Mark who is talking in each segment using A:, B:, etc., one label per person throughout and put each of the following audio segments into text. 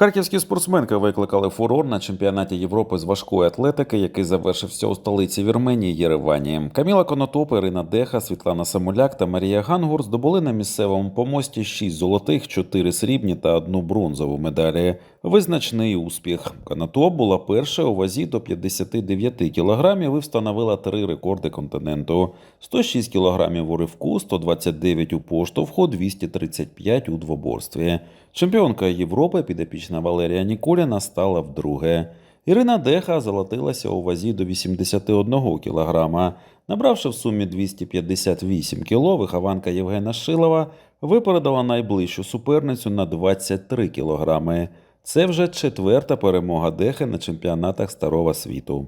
A: Харківські спортсменки викликали фурор на чемпіонаті Європи з важкої атлетики, який завершився у столиці Вірменії Єревані. Каміла Конотоп, Ірина Деха, Світлана Самуляк та Марія Гангур здобули на місцевому помості 6 золотих, 4 срібні та одну бронзову медалі. Визначний успіх. Конотоп була перша у вазі до 59 кілограмів і встановила три рекорди континенту: 106 кілограмів у ривку, 129 у поштовху, 235 у двоборстві. Чемпіонка Європи підопічна Валерія Ніколіна стала вдруге. Ірина Деха золотилася у вазі до 81 кілограма. Набравши в сумі 258 кіло, вихованка Євгена Шилова випередила найближчу суперницю на 23 кілограми. Це вже четверта перемога Дехи на чемпіонатах Старого світу.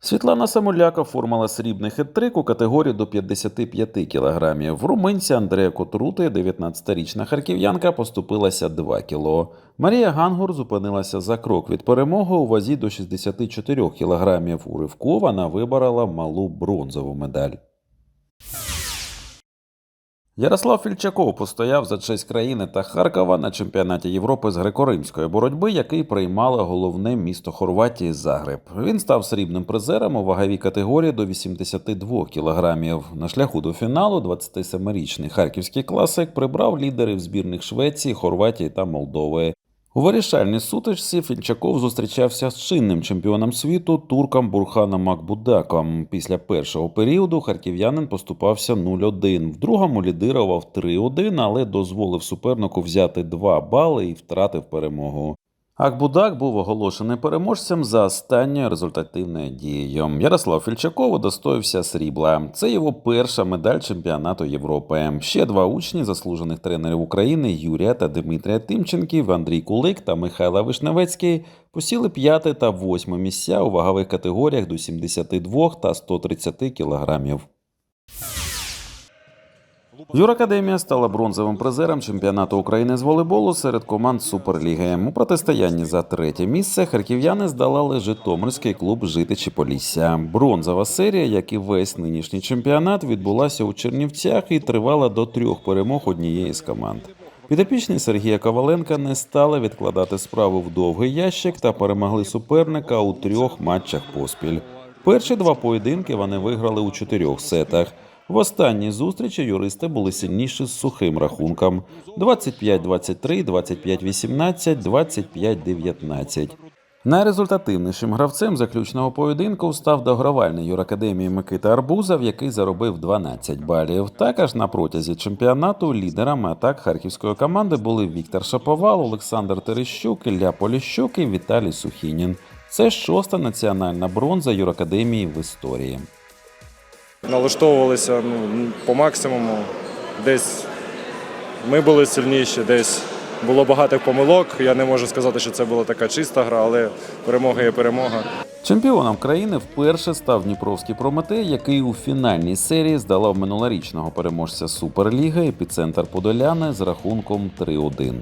A: Світлана Самоляка формула срібний хет-трик у категорії до 55 кілограмів. В руминці Андрея Котрути, 19-річна харків'янка, поступилася 2 кіло. Марія Гангур зупинилася за крок від перемоги у вазі до 64 кілограмів. У ривку вона виборола малу бронзову медаль. Ярослав Фільчаков постояв за честь країни та Харкова на чемпіонаті Європи з греко-римської боротьби, який приймало головне місто Хорватії Загреб. Він став срібним призером у ваговій категорії до 82 кілограмів. На шляху до фіналу 27-річний харківський класик прибрав лідерів збірних Швеції, Хорватії та Молдови. У вирішальній сутичці Фінчаков зустрічався з чинним чемпіоном світу турком Бурханом Макбудаком. Після першого періоду харків'янин поступався 0-1. В другому лідирував 3-1, але дозволив супернику взяти 2 бали і втратив перемогу. Акбудак був оголошений переможцем за останньою результативною дією. Ярослав Фільчаков удостоївся срібла. Це його перша медаль чемпіонату Європи. Ще два учні заслужених тренерів України Юрія та Дмитрія Тимченків, Андрій Кулик та Михайло Вишневецький посіли п'яте та восьме місця у вагових категоріях до 72 та 130 кілограмів. Юракадемія стала бронзовим призером чемпіонату України з волейболу серед команд Суперліги. У протистоянні за третє місце харків'яни здолали Житомирський клуб Житичі Полісся. Бронзова серія, як і весь нинішній чемпіонат, відбулася у Чернівцях і тривала до трьох перемог однієї з команд. Підопічні Сергія Коваленка не стали відкладати справу в довгий ящик та перемогли суперника у трьох матчах поспіль. Перші два поєдинки вони виграли у чотирьох сетах. В останній зустрічі юристи були сильніші з сухим рахунком: 25-23, 25-18, 25-19. Найрезультативнішим гравцем заключного поєдинку став догравальний юракадемії Микита Арбузов, який заробив 12 балів. Також на протязі чемпіонату лідерами атак харківської команди були Віктор Шаповал, Олександр Терещук, Ілля Поліщук і Віталій Сухінін. Це шоста національна бронза юракадемії в історії.
B: Налаштовувалися ну, по максимуму. Десь ми були сильніші, десь було багато помилок. Я не можу сказати, що це була така чиста гра, але перемога є перемога.
A: Чемпіоном країни вперше став Дніпровський Прометей, який у фінальній серії здолав минулорічного переможця Суперліги епіцентр Подоляни з рахунком 3-1.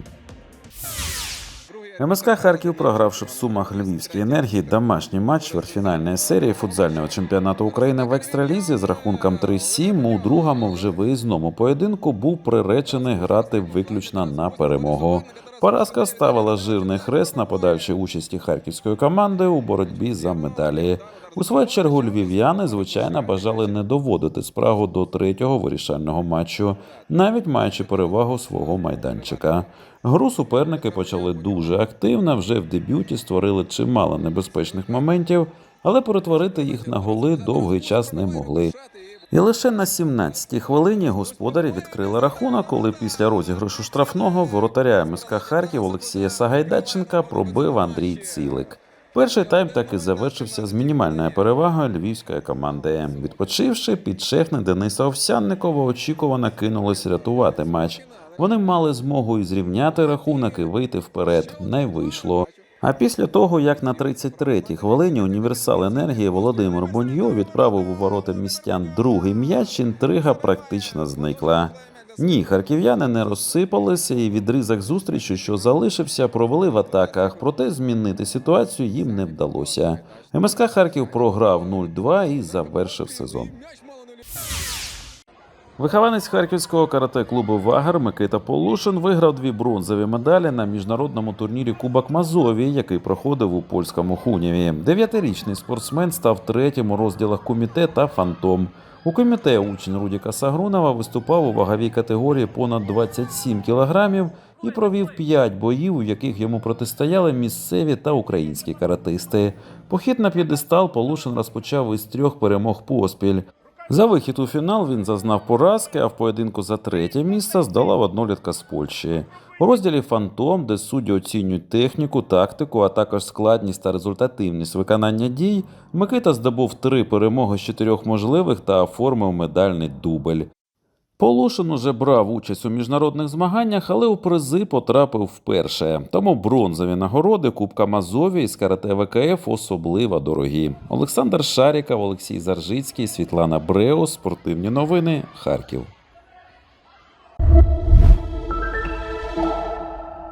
A: МСК Харків, програвши в сумах Львівській енергії домашній матч чвертьфінальної серії футзального чемпіонату України в екстралізі з рахунком 3-7 у другому вже виїзному поєдинку був приречений грати виключно на перемогу. Поразка ставила жирний хрест на подальшій участі харківської команди у боротьбі за медалі. У свою чергу львів'яни, звичайно, бажали не доводити спрагу до третього вирішального матчу, навіть маючи перевагу свого майданчика. Гру суперники почали дуже активно. Вже в дебюті створили чимало небезпечних моментів, але перетворити їх на голи довгий час не могли. І лише на 17-й хвилині господарі відкрили рахунок, коли після розіграшу штрафного воротаря МСК Харків Олексія Сагайдаченка пробив Андрій Цілик. Перший тайм так і завершився з мінімальною перевагою львівської команди. Відпочивши, підшефник Дениса Овсянникова очікувано кинулось рятувати матч. Вони мали змогу і зрівняти рахунок і вийти вперед. Не вийшло. А після того, як на 33-й хвилині універсал енергії Володимир Боньо відправив у ворота містян другий м'яч, інтрига практично зникла. Ні, харків'яни не розсипалися, і відрізок зустрічі, що залишився, провели в атаках. Проте змінити ситуацію їм не вдалося. МСК Харків програв 0-2 і завершив сезон. Вихованець харківського карате-клубу Вагар Микита Полушин виграв дві бронзові медалі на міжнародному турнірі Кубок Мазові, який проходив у польському Хунєві. Дев'ятирічний спортсмен став третім у розділах куміте та фантом. У коміте учень Рудіка Сагрунова виступав у ваговій категорії понад 27 кілограмів і провів 5 боїв, у яких йому протистояли місцеві та українські каратисти. Похід на п'єдестал Полушин розпочав із трьох перемог поспіль. За вихід у фінал він зазнав поразки, а в поєдинку за третє місце здолав однолітка з Польщі. У розділі Фантом, де судді оцінюють техніку, тактику, а також складність та результативність виконання дій, Микита здобув три перемоги з чотирьох можливих та оформив медальний дубль. Полушин уже брав участь у міжнародних змаганнях, але у призи потрапив вперше. Тому бронзові нагороди Кубка Мазові із карате ВКФ особливо дорогі. Олександр Шаріков, Олексій Заржицький, Світлана Бреус. Спортивні новини. Харків.